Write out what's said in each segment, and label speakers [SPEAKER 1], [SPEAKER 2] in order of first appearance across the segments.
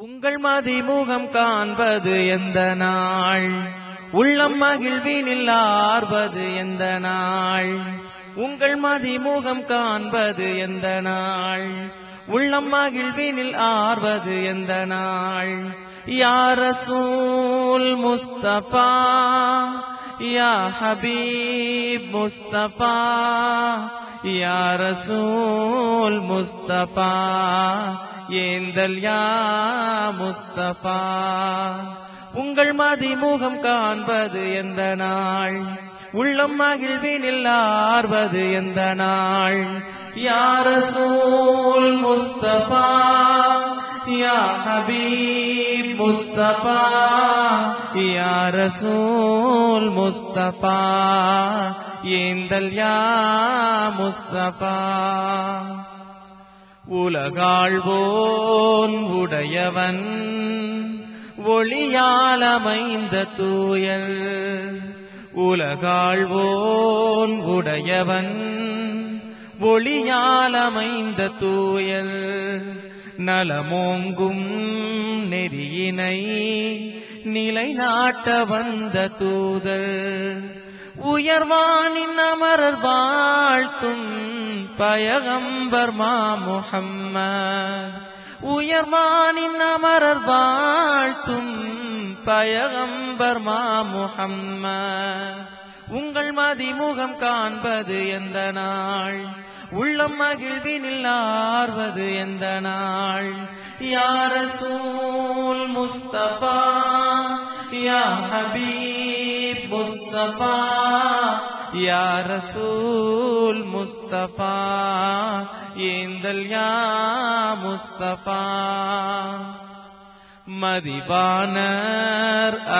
[SPEAKER 1] உங்கள் மதிமுகம் காண்பது எந்த நாள்? உள்ளம் மகிழ்வினில் ஆர்வது எந்த நாள்? உங்கள் மதிமுகம் காண்பது எந்த நாள்? உள்ளம் மகிழ்வினில் ஆர்வது எந்த நாள்? யார சூல் முஸ்தபா யா ஹபீப் முஸ்தபா யார சூல் முஸ்தபா. ஏந்தல் யா முஸ்தபா. உங்கள் மதிமுகம் காண்பது எந்த நாள்? உள்ளம் மகிழ்வினில் ஆர்வது எந்த நாள்? யார சூல் முஸ்தபா யா ஹபீப் முஸ்தபா யார சூல் முஸ்தபா. ஏந்தல் யா முஸ்தபா. உலகாழ்வோன் உடையவன் ஒளியால் அமைந்த தூயல் உலகாழ்வோன் உடையவன் ஒளியால் அமைந்த தூயல் நலமோங்கும் நெறியினை நிலைநாட்ட வந்த தூதல் உயர்வானின் அமரர் வாழ்த்தும் பயகம்பர் மா முஹம்மத். உயர்மானின் அமரர் வாழ்த்தும் பயகம்பர் மா முஹம்மத். உங்கள் மதிமுகம் காண்பது எந்த நாள்? உள்ளம் மகிழ்வினில் ஆர்வது எந்த நாள்? யார சூல் முஸ்தபா யா ஹபீப் முஸ்தபா யா رسول முஸ்தபா ஏந்தல் யா முஸ்தபா. மதிவானர்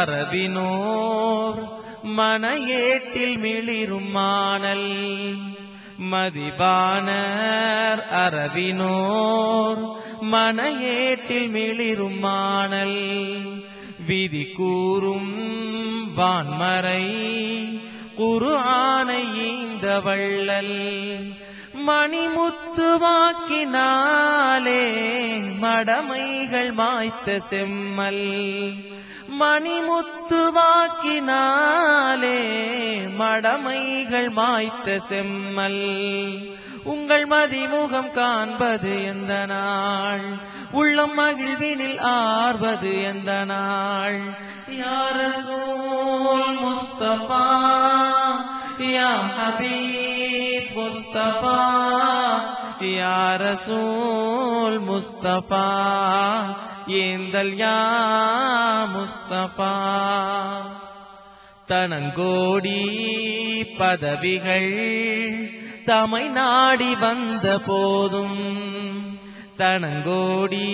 [SPEAKER 1] அரபினோர் மனையேட்டில் மிளிரும் மானல். மதிவானர் அரபினோர் மனையேட்டில் மிளிரும் மானல். விதி கூறும் வான்மறை குருஆனை ஈந்த வள்ளல் மணிமுத்துவாக்கினாலே மடமைகள் மாய்த்த செம்மல். மணிமுத்து வாக்கினாலே மடமைகள் மாய்த்த செம்மல். உங்கள் மதிமுகம் காண்பது எந்த நாள்? உள்ளம் மகிழ்வினில் ஆர்வது எந்த நாள்? யார சூல் முஸ்தபா يا حبيب مصطفى يا رسول مصطفى ஏந்தல் யா முஸ்தபா தனங்கோடி பதவிகள் தமை நாடி வந்த போதும் தனங்கோடி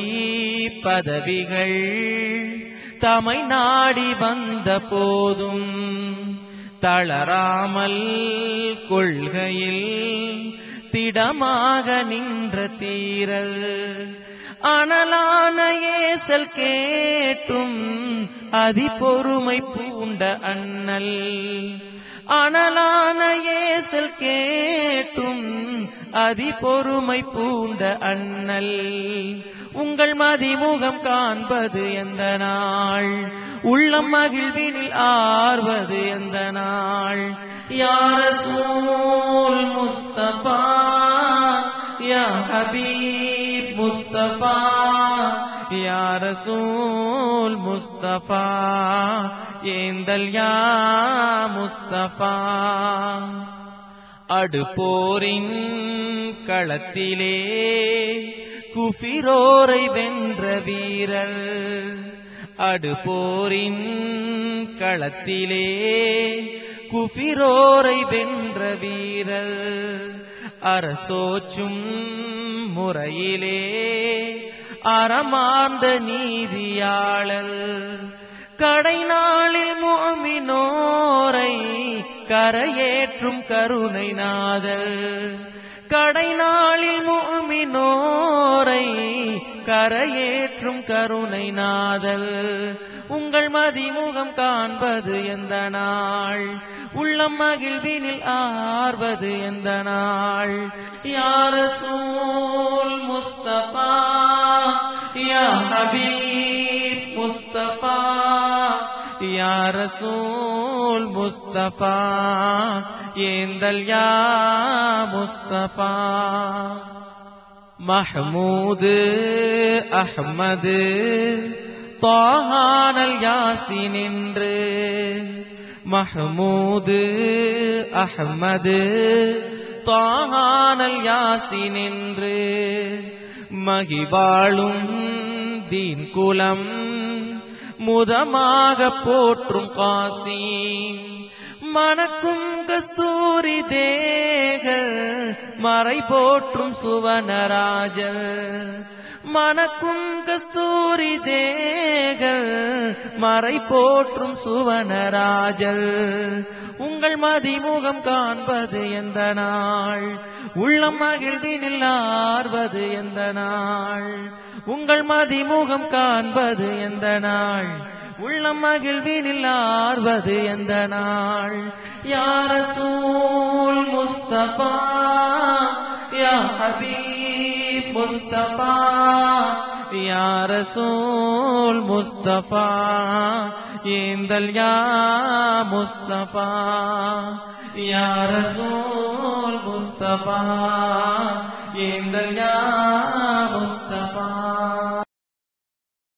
[SPEAKER 1] பதவிகள் தமை நாடி வந்த போதும் தளராமல் கொள்கையில் திடமாக நின்ற தீரல். அனலான ஏசல் கேட்டும் அதி பொறுமை பூண்ட அண்ணல். அனலான ஏசல் கேட்டும் அதி பொறுமை பூண்ட அண்ணல். உங்கள் மதிமுகம் காண்பது எந்த நாள்? உள்ளம் மகிழ்வினில் ஆர்வது எந்த நாள்? யார சூல் முஸ்தபா? யா ஹபீப் முஸ்தபா? யார ரசூல் முஸ்தபா? ஏந்தல் யா முஸ்தபா? அடுப்போரின் களத்திலே குஃபிரோரை வென்ற வீரர். அடுப்போரின் களத்திலே குஃபிரோரை வென்ற வீரர். அரசோச்சும் முறையிலே அறமார்ந்த நீதியாளர். கடை நாளில் மோமினோரை கரையேற்றும் கருணை நாதல் கடை நாளில் முமினோரை கரையேற்றும் கருணை நாதல் உங்கள் மதிமுகம் காண்பது எந்த நாள்? உள்ளம் மகிழ்வினில் ஆர்வது எந்த நாள்? யார சூல் முஸ்தபா? யா ஹபீப் முஸ்தபா? யார சூல் ரசூல் முஸ்தபா ஏந்தல் யா முஸ்தபா. மஹமூது அஹ்மது தாஹானல் யாசி நின்று மஹமூது அஹ்மது தாஹானல் யாசி நின்று மகிவாழும் தீன் குலம் முதமாக போற்றும் காசி. மணக்கும் கஸ்தூரி தேகல் மறை போற்றும் சுவனராஜர். மணக்கும் கஸ்தூரி தேகல் மறை போற்றும் சுவனராஜல் உங்கள் மதிமுகம் காண்பது எந்த நாள்? உள்ளம் மகிழ்வினில் ஆர்வது எந்த நாள்? உங்கள் மதிமுகம் காண்பது எந்த நாள்? உள்ளம் மகிழ்வினில் ஆர்வது எந்த நாள்? யார சூல் முஸ்தபா யா ஹபீப் முஸ்தபா யார சூல் முஸ்தபா ஏந்தல் யா முஸ்தபா யார சூல் முஸ்தபா. ஏந்தல் யா முஸ்தபா